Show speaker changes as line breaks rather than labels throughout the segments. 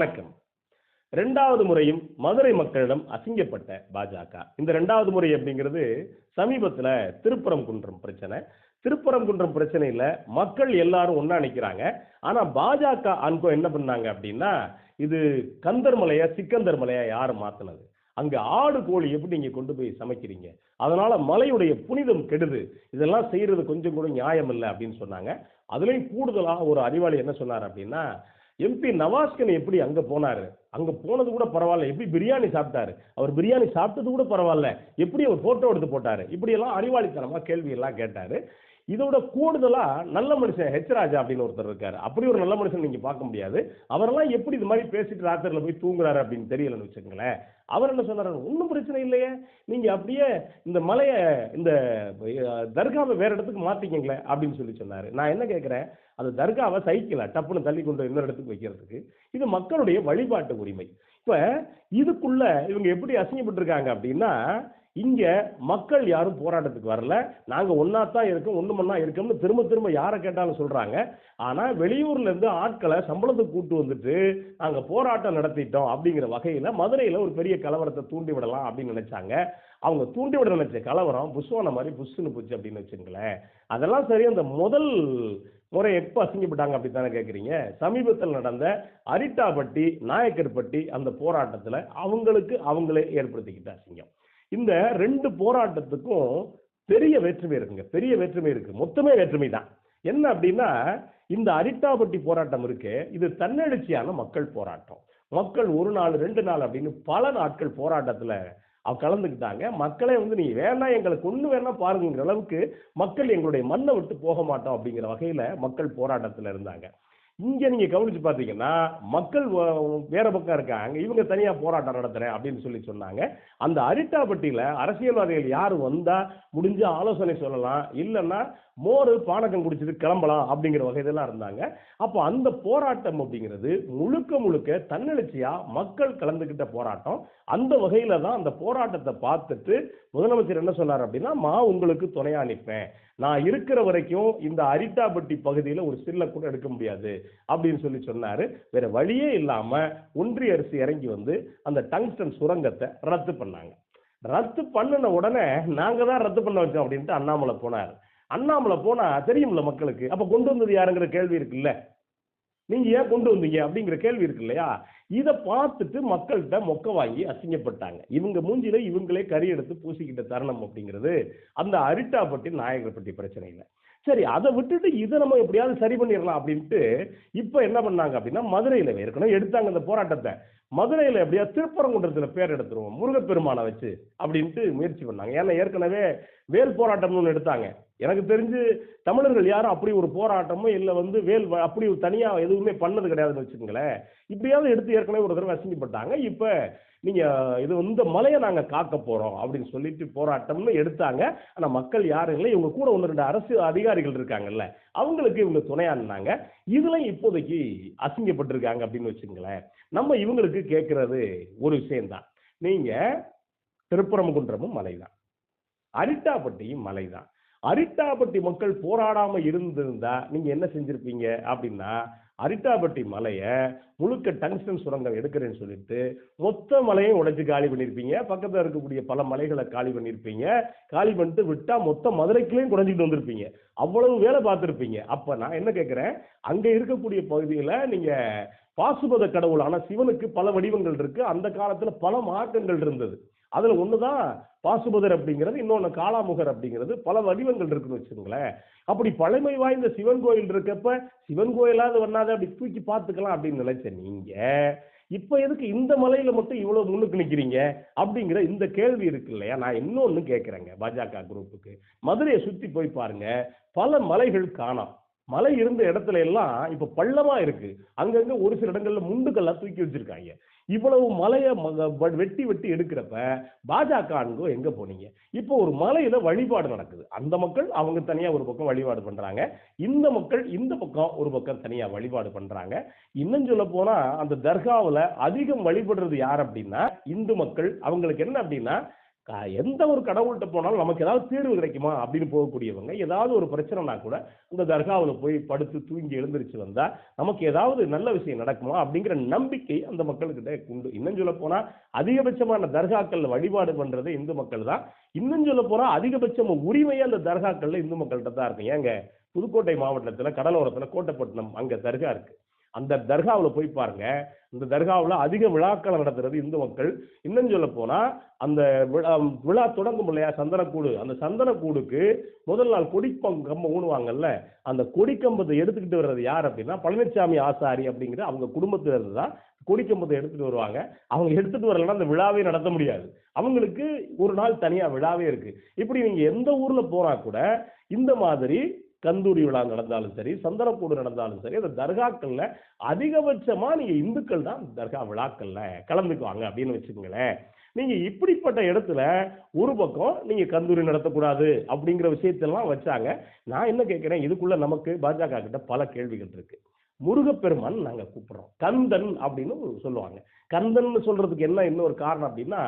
வணக்கம். ரெண்டாவது முறையும் மதுரை மக்களிடம் அசிங்கப்பட்ட பாஜக. இந்த ரெண்டாவது முறை அப்படிங்கிறது சமீபத்துல திருப்பரங்குன்றம் பிரச்சனை. திருப்பரங்குன்றம் பிரச்சனையில மக்கள் எல்லாரும் ஒன்றா நிக்கிறாங்க. ஆனா பாஜக அன்கோ என்ன பண்ணாங்க அப்படின்னா இது கந்தர் மலையா சிக்கந்தர் மலையா யாரு மாற்றினது அங்க ஆடு கோழி எப்படி நீங்க கொண்டு போய் சமைக்கிறீங்க? அதனால மலையுடைய புனிதம் கெடுது. இதெல்லாம் செய்யறது கொஞ்சம் கூட நியாயம் இல்லை அப்படின்னு சொன்னாங்க. அதுலயும் கூடுதலா ஒரு அறிவாளி என்ன சொன்னார் அப்படின்னா எம்பி நவாஸ்கன் எப்படி அங்க போனாரு? அங்க போனது கூட பரவாயில்ல. எப்படி பிரியாணி சாப்பிட்டாரு? அவர் பிரியாணி சாப்பிட்டது கூட பரவாயில்ல. எப்படி அவர் போட்டோ எடுத்து போட்டாரு? இப்படி எல்லாம் அறிவாளித்தனமா கேள்வி எல்லாம் கேட்டாரு. இதோட கூடுதலா நல்ல மனுஷன் ஹெச் ராஜா அப்படின்னு ஒருத்தர் இருக்காரு. அப்படி ஒரு நல்ல மனுஷன் நீங்க பார்க்க முடியாது. அவரெல்லாம் எப்படி இது மாதிரி பேசிட்டு ராத்திரில போய் தூங்குறாரு அப்படின்னு தெரியலன்னு வச்சுக்கோங்களேன். அவர் என்ன சொன்னார் ஒன்றும் பிரச்சனை இல்லையே. நீங்க அப்படியே இந்த மலையை இந்த தர்காவை வேற இடத்துக்கு மாத்திக்கங்களேன் அப்படின்னு சொல்லி சொன்னார். நான் என்ன கேட்குறேன் அந்த தர்காவை சைக்கிள டப்புன்னு தள்ளி கொண்டு இன்னொரு இடத்துக்கு வைக்கிறதுக்கு. இது மக்களுடைய வழிபாட்டு உரிமை. இப்போ இதுக்குள்ள இவங்க எப்படி அசிங்கப்பட்டிருக்காங்க அப்படின்னா இங்க மக்கள் யாரும் போராட்டத்துக்கு வரல. நாங்க ஒன்றா தான் இருக்கோம் ஒண்ணு மண்ணா இருக்கோம்னு திரும்ப திரும்ப யாரை கேட்டாலும் சொல்றாங்க. ஆனா வெளியூர்ல இருந்து ஆட்களை சம்பளத்துக்கு கூட்டு வந்துட்டு நாங்கள் போராட்டம் நடத்திட்டோம் அப்படிங்கிற வகையில மதுரையில ஒரு பெரிய கலவரத்தை தூண்டி விடலாம் அப்படின்னு நினைச்சாங்க. அவங்க தூண்டி விட நினைச்ச கலவரம் புஷ்வான மாதிரி புஷ்ஷுன்னு போச்சு அப்படின்னு வச்சுங்களேன். அதெல்லாம் சரி அந்த முதல் முறை எப்போ அசிங்கப்பட்டாங்க அப்படி தானே கேட்குறீங்க சமீபத்தில் நடந்த அரிட்டாப்பட்டி நாயக்கர்பட்டி அந்த போராட்டத்தில் அவங்களுக்கு அவங்களே ஏற்படுத்திக்கிட்ட அசிங்கம். இந்த ரெண்டு போராட்டத்துக்கும் பெரிய வேற்றுமை இருக்குங்க. பெரிய வேற்றுமை இருக்கு. மொத்தமே வேற்றுமை தான். என்ன அப்படின்னா இந்த அரிட்டாபட்டி போராட்டம் இருக்கு இது தன்னெழுச்சியான மக்கள் போராட்டம். மக்கள் ஒரு நாள் ரெண்டு நாள் அப்படின்னு பல நாட்கள் போராட்டத்துல அவ கலந்துக்கிட்டாங்க. மக்களே வந்து நீ வேணா எங்களுக்கு ஒண்ணு வேணா பாருங்கிற அளவுக்கு மக்கள் எங்களுடைய மண்ணை விட்டு போக மாட்டோம் அப்படிங்கிற வகையில மக்கள் போராட்டத்துல இருந்தாங்க. இங்க நீங்க கவனிச்சு பாத்தீங்கன்னா மக்கள் வேற பக்கம் இருக்காங்க. இவங்க தனியா போராட்டம் நடத்துறேன் அப்படின்னு சொல்லி சொன்னாங்க. அந்த அரிட்டாப்பட்டியில அரசியல்வாதிகள் யார் வந்தா முடிஞ்ச ஆலோசனை சொல்லலாம். இல்லைன்னா மோர் பானகம் குடிச்சது கிளம்பலாம் அப்படிங்கிற வகையிலலாம் இருந்தாங்க. அப்போ அந்த போராட்டம் அப்படிங்கிறது முழுக்க முழுக்க தன்னெழுச்சியாக மக்கள் கலந்துக்கிட்ட போராட்டம். அந்த வகையில் தான் அந்த போராட்டத்தை பார்த்துட்டு முதலமைச்சர் என்ன சொன்னார் அப்படின்னா மா உங்களுக்கு துணையா நிற்பேன். நான் இருக்கிற வரைக்கும் இந்த அரிட்டாபட்டி பகுதியில் ஒரு சில்ல கூட எடுக்க முடியாது. அப்படின்னு சொல்லி சொன்னார். வேற வழியே இல்லாமல் ஒன்றிய அரசு இறங்கி வந்து அந்த டங்ஸ்டன் சுரங்கத்தை ரத்து பண்ணாங்க. ரத்து பண்ணின உடனே நாங்கள் தான் ரத்து பண்ண வச்சோம் அப்படின்ட்டு அண்ணாமலை போனார். அண்ணாமலை போனா தெரியும்ல மக்களுக்கு. அப்ப கொண்டு வந்தது யாருங்கிற கேள்வி இருக்குல்ல? நீங்க ஏன் கொண்டு வந்தீங்க அப்படிங்கிற கேள்வி இருக்கு இல்லையா? இதை பார்த்துட்டு மக்கள்கிட்ட மொக்க வாங்கி அசிங்கப்பட்டாங்க. இவங்க மூஞ்சில இவங்களே கறி எடுத்து பூசிக்கிட்ட தருணம் அப்படிங்கிறது அந்த அரிட்டாப்பட்டி நாயகர்பட்டி பிரச்சனை இல்லை சரி அதை விட்டுட்டு இதை நம்ம எப்படியாவது சரி பண்ணிடலாம் அப்படின்ட்டு இப்போ என்ன பண்ணாங்க அப்படின்னா மதுரையில் ஏற்கனவே எடுத்தாங்க இந்த போராட்டத்தை. மதுரையில் எப்படியா திருப்பரங்குன்றத்தில் பேர் எடுத்துருவோம் முருகப்பெருமானை வச்சு அப்படின்ட்டு முயற்சி பண்ணாங்க. ஏன்னா ஏற்கனவே வேல் போராட்டம்னு ஒன்று எடுத்தாங்க. எனக்கு தெரிஞ்சு தமிழர்கள் யாரும் அப்படி ஒரு போராட்டமும் இல்லை வந்து வேல் வ- அப்படி ஒரு தனியாக எதுவுமே பண்ணது கிடையாதுன்னு வச்சுக்கோங்களேன். இப்படியாவது எடுத்து ஏற்கனவே ஒரு தடவை அசிங்கப்பட்டாங்க இப்போ நீங்கள் இது இந்த மலையை நாங்கள் காக்க போகிறோம் அப்படின்னு சொல்லிட்டு போராட்டம்னு எடுத்தாங்க. ஆனால் மக்கள் யாரும் இல்லை. இவங்க கூட ஒன்று ரெண்டு அரசு அதிகாரிகள் இருக்காங்கல்ல அவங்களுக்கு இவங்க துணையானாங்க. இதுல இப்போதைக்கு அசிங்கப்பட்டிருக்காங்க அப்படின்னு வச்சுங்களேன் நம்ம இவங்களுக்கு கேட்குறது ஒரு விஷயம்தான். நீங்க மலை தான் அரிட்டாப்பட்டியும் மலை தான் அரிட்டாபட்டி மக்கள் போராடாம இருந்திருந்தா நீங்க என்ன செஞ்சிருப்பீங்க அப்படின்னா அரிட்டாபட்டி மலையை முழுக்க டங்ஸ்டன் சுரங்கம் எடுக்கிறேன்னு சொல்லிட்டு மொத்த மலையும் உடைச்சு காலி பண்ணியிருப்பீங்க பக்கத்துல இருக்கக்கூடிய பல மலைகளை காலி பண்ணியிருப்பீங்க காலி பண்ணிட்டு விட்டா மொத்த மதுரைக்குள்ளேயும் குறைஞ்சிட்டு வந்திருப்பீங்க. அவ்வளவு வேலை பார்த்துருப்பீங்க. அப்ப நான் என்ன கேட்கிறேன் அங்க இருக்கக்கூடிய பகுதியில நீங்க பாசுபத கடவுளான சிவனுக்கு பல வடிவங்கள் இருக்கு. அந்த காலத்துல பல மார்க்கங்கள் இருந்தது. அதில் ஒன்று தான் பாசுபதர் அப்படிங்கிறது இன்னொன்று காளாமுகர் அப்படிங்கிறது பல வடிவங்கள் இருக்குன்னு வச்சுக்கோங்களேன். அப்படி பழமை வாய்ந்த சிவன் கோயில் இருக்கப்ப சிவன் கோயிலாவது வண்ணாத அப்படி தூக்கி பார்த்துக்கலாம் அப்படின்னு நினைச்ச நீங்க இப்போ எதுக்கு இந்த மலையில மட்டும் இவ்வளவு முன்னுக்கு நிக்கிறீங்க? அப்படிங்கிற இந்த கேள்வி இருக்கு இல்லையா? நான் இன்னொன்னு கேட்குறேங்க பாஜக குரூப்புக்கு மதுரையை சுத்தி போய் பாருங்க பல மலைகள் காணாம். மலை இருந்த இடத்துல எல்லாம் இப்ப பள்ளமா இருக்கு. அங்கங்க ஒரு சில இடங்கள்ல முண்டுக்கெல்லாம் தூக்கி வச்சிருக்காங்க. இவ்வளவு மலையை ம- வெட்டி வெட்டி எடுக்கிறப்ப பாஜக அங்கோ எங்க போனீங்க? இப்போ ஒரு மலையில வழிபாடு நடக்குது. அந்த மக்கள் அவங்க தனியா ஒரு பக்கம் வழிபாடு பண்றாங்க. இந்த மக்கள் இந்த பக்கம் ஒரு பக்கம் தனியா வழிபாடு பண்றாங்க. இன்னும் சொல்ல போனா அந்த தர்காவில் அதிகம் வழிபடுறது யார் அப்படின்னா இந்து மக்கள். அவங்களுக்கு என்ன அப்படின்னா எந்த ஒரு கடவுள்கிட்ட போனாலும் நமக்கு ஏதாவது தீர்வு கிடைக்குமா அப்படின்னு போகக்கூடியவங்க ஏதாவது ஒரு பிரச்சனைனா கூட இந்த தர்காவில் போய் படுத்து தூங்கி எழுந்திருச்சு வந்தா நமக்கு ஏதாவது நல்ல விஷயம் நடக்குமா அப்படிங்கிற நம்பிக்கை அந்த மக்கள்கிட்ட உண்டு. இன்னும் சொல்ல போனா அதிகபட்சமான தர்காக்கள்ல வழிபாடு பண்றது இந்து மக்கள் தான். இன்னும் சொல்ல போனா அதிகபட்சம் உரிமையே அந்த தர்காக்கள்ல இந்து மக்கள்கிட்ட தான் இருக்கு. ஏங்க? புதுக்கோட்டை மாவட்டத்துல கடலோரத்துல கோட்டைப்பட்டினம் அங்க தர்கா இருக்கு. அந்த தர்காவில் போய் பாருங்க. இந்த தர்காவில் அதிக விழாக்களை நடத்துறது இந்து மக்கள். இன்னும் சொல்ல போனால் அந்த விழா விழா தொடங்கும் இல்லையா? சந்தனக்கூடு. அந்த சந்தனக்கூடுக்கு முதல் நாள் கொடிப்பம் கம்பம் ஊனுவாங்கல்ல அந்த கொடிக்கம்பத்தை எடுத்துக்கிட்டு வர்றது யார் அப்படின்னா பழனிசாமி ஆசாரி அப்படிங்கிற அவங்க குடும்பத்திலிருந்து தான் கொடிக்கம்பத்தை எடுத்துகிட்டு வருவாங்க. அவங்க எடுத்துகிட்டு வரலன்னா அந்த விழாவே நடத்த முடியாது. அவங்களுக்கு ஒரு நாள் தனியாக விழாவே இருக்குது இப்படி நீங்கள் எந்த ஊரில் போனால் கூட இந்த மாதிரி கந்தூரி விழா நடந்தாலும் சரி சந்தனக்கூடு நடந்தாலும் சரி அந்த தர்காக்கள்ல அதிகபட்சமா நீங்க இந்துக்கள் தான் தர்கா விழாக்கள்ல கலந்துக்குவாங்க அப்படின்னு வச்சுக்கோங்களேன். நீங்க இப்படிப்பட்ட இடத்துல ஒரு பக்கம் நீங்க கந்தூரி நடத்தக்கூடாது அப்படிங்கிற விஷயத்தெல்லாம் வச்சாங்க. நான் என்ன கேட்கிறேன்? இதுக்குள்ள நமக்கு பாஜக கிட்ட பல கேள்விகள் இருக்கு. முருகப்பெருமான் நாங்க கூப்பிடுறோம். கந்தன் அப்படின்னு சொல்லுவாங்க. கந்தன் சொல்றதுக்கு என்ன இன்னொரு காரணம் அப்படின்னா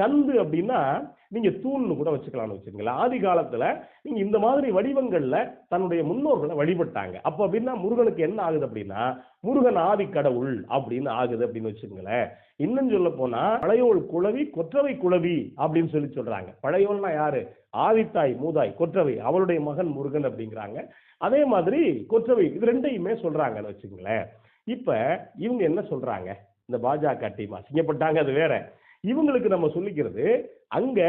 கந்து அப்படின்னா நீங்க தூண்னு கூட வச்சுக்கலாம்னு வச்சுக்கோங்களேன். ஆதி காலத்துல நீங்க இந்த மாதிரி வடிவங்கள்ல தன்னுடைய முன்னோர்களை வழிபட்டாங்க. அப்ப அப்படின்னா முருகனுக்கு என்ன ஆகுது அப்படின்னா முருகன் ஆதி கடவுள் அப்படின்னு ஆகுது அப்படின்னு வச்சுக்கோங்களேன். இன்னும் சொல்ல போனா பழையோள் குழவி கொற்றவை குழவி அப்படின்னு சொல்லி சொல்றாங்க. பழையோள்னா யாரு? ஆதித்தாய் மூதாய் கொற்றவை. அவளுடைய மகன் முருகன் அப்படிங்கிறாங்க. அதே மாதிரி கொற்றவை இது ரெண்டையுமே சொல்றாங்கன்னு வச்சுக்கோங்களேன். இப்ப இவங்க என்ன சொல்றாங்க? இந்த பாஜக டீம் அசிங்கப்பட்டாங்க அது வேற. இவங்களுக்கு நம்ம சொல்லிக்கிறது அங்க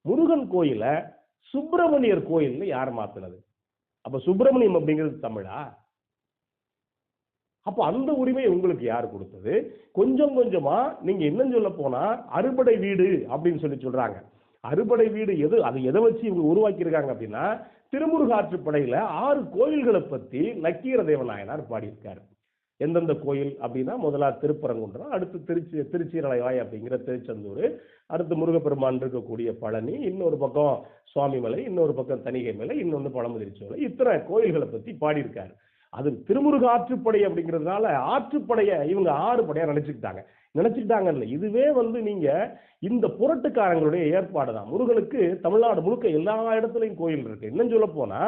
முருகன் கோயில சுப்பிரமணியர் கோயில்னு யார் மாத்துனது? அப்ப சுப்பிரமணியம் அப்படிங்கிறது தமிழா? அப்ப அந்த உரிமை உங்களுக்கு யார் கொடுத்தது? கொஞ்சம் கொஞ்சமா நீங்க இன்னும் சொல்ல போனா அறுபடை வீடு அப்படின்னு சொல்லி சொல்றாங்க. அறுபடை வீடு எது அது எதை வச்சு இவங்க உருவாக்கியிருக்காங்க அப்படின்னா திருமுருகாற்றுப்படையில ஆறு கோயில்களை பத்தி நக்கீர தேவநாயனார் பாடியிருக்காரு. எந்தெந்த கோயில் அப்படின்னா முதலா திருப்பரங்குன்றம் அடுத்து திருச்சி திருச்சீரலைவாய் அப்படிங்கிற திருச்செந்தூர் அடுத்து முருகப்பெருமான் இருக்கக்கூடிய பழனி இன்னொரு பக்கம் சுவாமிமலை இன்னொரு பக்கம் தணிகை மலை இன்னொன்று பழமுதிர்ச்சோலை இத்தனை கோயில்களை பற்றி பாடியிருக்காரு. அது திருமுருக ஆற்றுப்படை அப்படிங்கிறதுனால ஆற்றுப்படையை இவங்க ஆறு படையாக நினச்சிக்கிட்டாங்க. நினச்சிக்கிட்டாங்க இல்லை இதுவே வந்து நீங்க இந்த புரட்டுக்காரங்களுடைய ஏற்பாடு தான். முருகனுக்கு தமிழ்நாடு முழுக்க எல்லா இடத்துலையும் கோயில் இருக்கு. இன்னும் சொல்ல போனா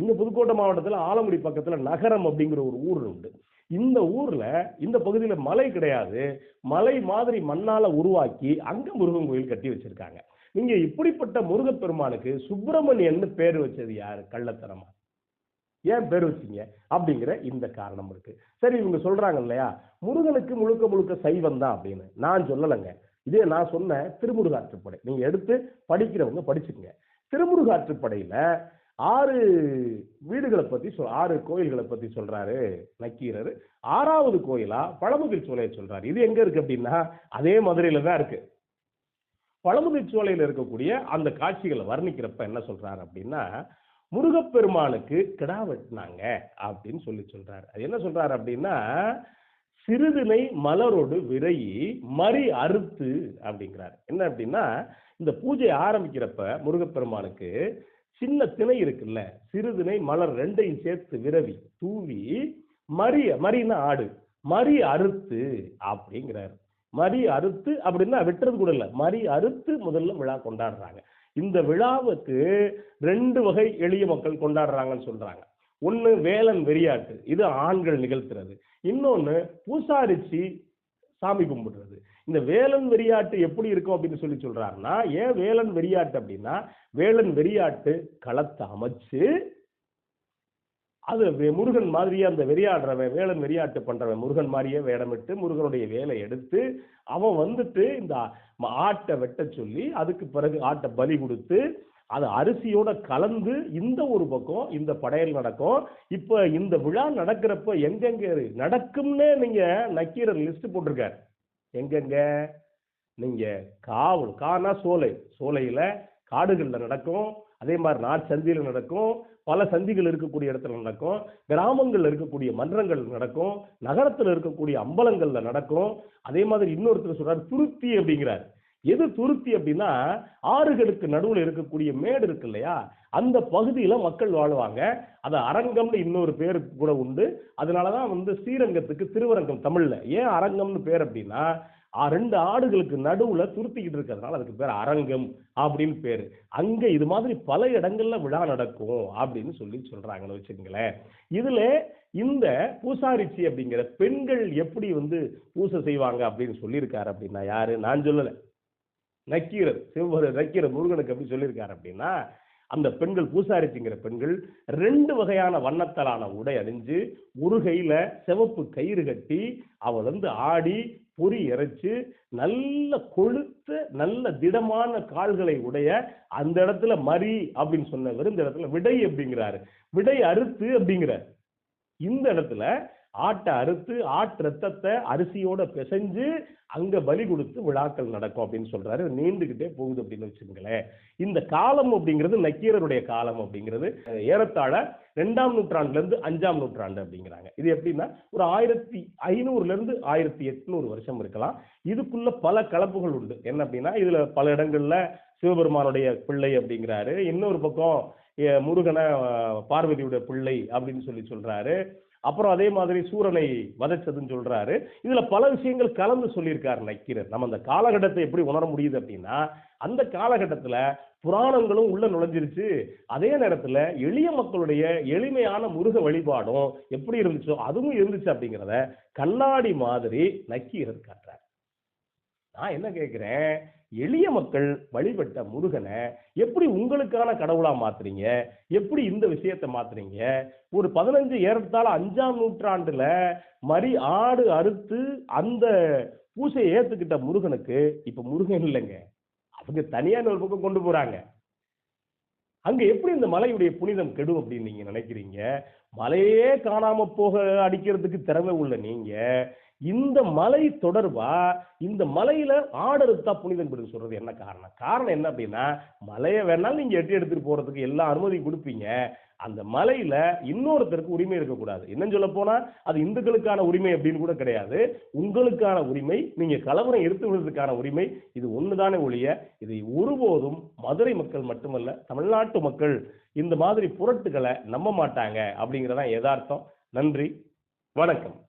எங்க புதுக்கோட்டை மாவட்டத்தில் ஆலங்குடி பக்கத்துல நகரம் அப்படிங்கிற ஒரு ஊர் உண்டு. இந்த ஊர்ல இந்த பகுதியில மலை கிடையாது. மலை மாதிரி மண்ணால உருவாக்கி அங்க முருகன் கோயில் கட்டி வச்சிருக்காங்க. நீங்க இப்படிப்பட்ட முருகப்பெருமானுக்கு சுப்பிரமணியன்னு பேர் வச்சது யாரு? கள்ளத்தனமா. ஏன் பேர் வச்சீங்க? அப்படிங்கிற இந்த காரணம் இருக்கு. சரி இவங்க சொல்றாங்க இல்லையா? முருகனுக்கு முழுக்க முழுக்க சைவம் தான் அப்படின்னு. நான் சொல்லலைங்க. இதே நான் சொன்ன திருமுருகாற்றுப்படை. நீங்க எடுத்து படிக்கிறவங்க படிச்சுக்கங்க. திருமுருகாற்றுப்படையில ஆறு வீடுகளை பத்தி சொல் ஆறு கோயில்களை பத்தி சொல்றாரு நக்கீரர். ஆறாவது கோயிலா? பழமுதிர் சோலையை சொல்றாரு. இது எங்க இருக்கு அப்படின்னா அதே மதுரையில தான் இருக்கு. பழமுதிர் சோலையில இருக்கக்கூடிய அந்த காட்சிகளை வர்ணிக்கிறப்ப என்ன சொல்றாரு அப்படின்னா முருகப்பெருமானுக்கு கிடா வெட்டினாங்க அப்படின்னு சொல்லி சொல்றாரு. அது என்ன சொல்றாரு அப்படின்னா சிறுதினை மலரோடு விரையி மறி அறுத்து அப்படிங்கிறாரு. என்ன அப்படின்னா இந்த பூஜை ஆரம்பிக்கிறப்ப முருகப்பெருமானுக்கு சின்ன திணை இருக்குல்ல சிறுதிணை மலர் ரெண்டையும் சேர்த்து விரவி தூவி மறி மறினா ஆடு மறி அறுத்து அப்படிங்கிறாரு. மறி அறுத்து அப்படின்னா வெட்டுறது கூட இல்லை மறி அறுத்து முதல்ல விழா கொண்டாடுறாங்க. இந்த விழாவுக்கு ரெண்டு வகை எளிய மக்கள் கொண்டாடுறாங்கன்னு சொல்றாங்க. ஒன்று வேலன் வெறியாட்டு இது ஆண்கள் நிகழ்த்துறது. இன்னொன்று பூசாரிச்சு சாமி கும்பிடுறது. இந்த வேலன் வெறியாட்டு எப்படி இருக்கும் அப்படின்னு சொல்லி சொல்றாருன்னா ஏன் வேலன் வெறியாட்டு அப்படின்னா வேலன் வெறியாட்டு களத்தை அமைச்சு அது முருகன் மாதிரியே அந்த வெறியாடுறவன் வேலன் வெறியாட்டு பண்றவன் முருகன் மாதிரியே வேடமிட்டு முருகனுடைய வேலை எடுத்து அவன் வந்துட்டு இந்த ஆட்டை வெட்ட சொல்லி அதுக்கு பிறகு ஆட்டை பலி கொடுத்து அது அரிசியோட கலந்து இந்த ஒரு பக்கம் இந்த படையல் நடக்கும். இப்போ இந்த விழா நடக்கிறப்ப எங்கெங்க நடக்கும்னே நீங்க நக்கீரர் லிஸ்ட் போட்டிருக்காரு. எங்கெங்க? நீங்க காவல் கானா சோலை சோலையில காடுகளில் நடக்கும். அதே மாதிரி நாற்சந்தியில் நடக்கும். பல சந்திகள் இருக்கக்கூடிய இடத்துல நடக்கும். கிராமங்களில் இருக்கக்கூடிய மன்றங்கள் நடக்கும். நகரத்தில் இருக்கக்கூடிய அம்பலங்களில் நடக்கும். அதே மாதிரி இன்னொருத்தர் சொல்கிறார் துருத்தி அப்படிங்கிறார். எது துருத்தி அப்படின்னா ஆறுகளுக்கு நடுவில் இருக்கக்கூடிய மேடு இருக்கு இல்லையா? அந்த பகுதியில் மக்கள் வாழ்வாங்க. அது அரங்கம்னு இன்னொரு பேர் கூட உண்டு. அதனால தான் வந்து ஸ்ரீரங்கத்துக்கு திருவரங்கம் தமிழில். ஏன் அரங்கம்னு பேர் அப்படின்னா ரெண்டு ஆடுகளுக்கு நடுவில் துருத்திக்கிட்டு இருக்கிறதுனால அதுக்கு பேர் அரங்கம் அப்படின்னு பேர். அங்கே இது மாதிரி பல இடங்களில் விழா நடக்கும் அப்படின்னு சொல்லி சொல்கிறாங்கன்னு வச்சுக்கோங்களேன். இதில் இந்த பூசாரிச்சி அப்படிங்கிற பெண்கள் எப்படி வந்து பூசை செய்வாங்க அப்படின்னு சொல்லியிருக்காரு அப்படின்னா யாரு? நான் சொல்லலை. நக்கீரர் சிவபுர நக்கீரர் முருகனுக்கு எப்படி சொல்லியிருக்காரு அப்படின்னா அந்த பெண்கள் பூசாரிச்சிங்கிற பெண்கள் ரெண்டு வகையான வண்ணத்தலான உடை அணிஞ்சு ஒரு கையில சிவப்பு கயிறு கட்டி அவள் வந்து ஆடி பொறி இறைச்சு நல்ல கொழுத்த நல்ல திடமான கால்களை உடைய அந்த இடத்துல மரி அப்படின்னு சொன்னவர் இந்த இடத்துல விடை அப்படிங்கிறாரு. விடை அறுத்து அப்படிங்கிறார். இந்த இடத்துல ஆட்டை அறுத்து ஆட்டு ரத்தத்தை அரிசியோட பிசைஞ்சு அங்க பலி கொடுத்து விழாக்கள் நடக்கும் அப்படின்னு சொல்றாரு. நீண்டுகிட்டே போகுது அப்படின்னு வச்சுக்கோங்களேன். இந்த காலம் அப்படிங்கிறது நக்கீரருடைய காலம் அப்படிங்கிறது. ஏறத்தாழ ரெண்டாம் நூற்றாண்டுல இருந்து அஞ்சாம் நூற்றாண்டு அப்படிங்கிறாங்க. இது எப்படின்னா ஒரு ஆயிரத்தி ஐநூறுல இருந்து ஆயிரத்தி எட்நூறு வருஷம் இருக்கலாம். இதுக்குள்ள பல கலப்புகள் உண்டு. என்ன அப்படின்னா இதுல பல இடங்கள்ல சிவபெருமானுடைய பிள்ளை அப்படிங்கிறாரு. இன்னொரு பக்கம் முருகனை பார்வதியுடைய பிள்ளை அப்படின்னு சொல்லி சொல்றாரு. அப்புறம் அதே மாதிரி சூரனை வதைச்சதுன்னு சொல்றாரு. இதுல பல விஷயங்கள் கலந்து சொல்லியிருக்காரு நக்கீரர். நம்ம அந்த காலகட்டத்தை எப்படி உணர முடியுது அப்படின்னா அந்த காலகட்டத்துல புராணங்களும் உள்ள நுழைஞ்சிருச்சு. அதே நேரத்துல எளிய மக்களுடைய எளிமையான முருக வழிபாடும் எப்படி இருந்துச்சோ அதுவும் இருந்துச்சு அப்படிங்கிறத கண்ணாடி மாதிரி நக்கீரர் காட்டுறார். நான் என்ன கேட்குறேன் எளிய மக்கள் வழிபட்ட முருகனை எப்படி உங்களுக்கான கடவுளாக மாத்துறீங்க? எப்படி இந்த விஷயத்தை மாத்துறீங்க? ஒரு பதினஞ்சு ஏறத்தாழ அஞ்சாம் நூற்றாண்டுல மறி ஆடு அறுத்து அந்த பூசையை ஏத்துக்கிட்ட முருகனுக்கு இப்ப முருகன் இல்லைங்க. அவங்க தனியான ஒரு பக்கம் கொண்டு போறாங்க. அங்க எப்படி இந்த மலையுடைய புனிதம் கெடும் அப்படின்னு நீங்க நினைக்கிறீங்க? மலையே காணாம போக அடிக்கிறதுக்கு திறமை உள்ள நீங்க. இந்த மலை தொடர்பா இந்த மலையில ஆடறுத்தா புனிதம் பெறுது சொல்றது என்ன காரணம்? காரணம் என்ன அப்படின்னா மலையை வேணாலும் நீங்க எட்டி எடுத்துட்டு போறதுக்கு எல்லா அனுமதியும் கொடுப்பீங்க. அந்த மலையில இன்னொருத்தருக்கு உரிமை இருக்கக்கூடாது. என்னன்னு சொல்ல போனா அது இந்துக்களுக்கான உரிமை அப்படின்னு கூட கிடையாது. உங்களுக்கான உரிமை நீங்க கலவரம் எடுத்து விடுறதுக்கான உரிமை இது ஒண்ணுதானே ஒழிய இதை ஒருபோதும் மதுரை மக்கள் மட்டுமல்ல தமிழ்நாட்டு மக்கள் இந்த மாதிரி புரட்டுகளை நம்ப மாட்டாங்க அப்படிங்கிறதான் யதார்த்தம். நன்றி. வணக்கம்.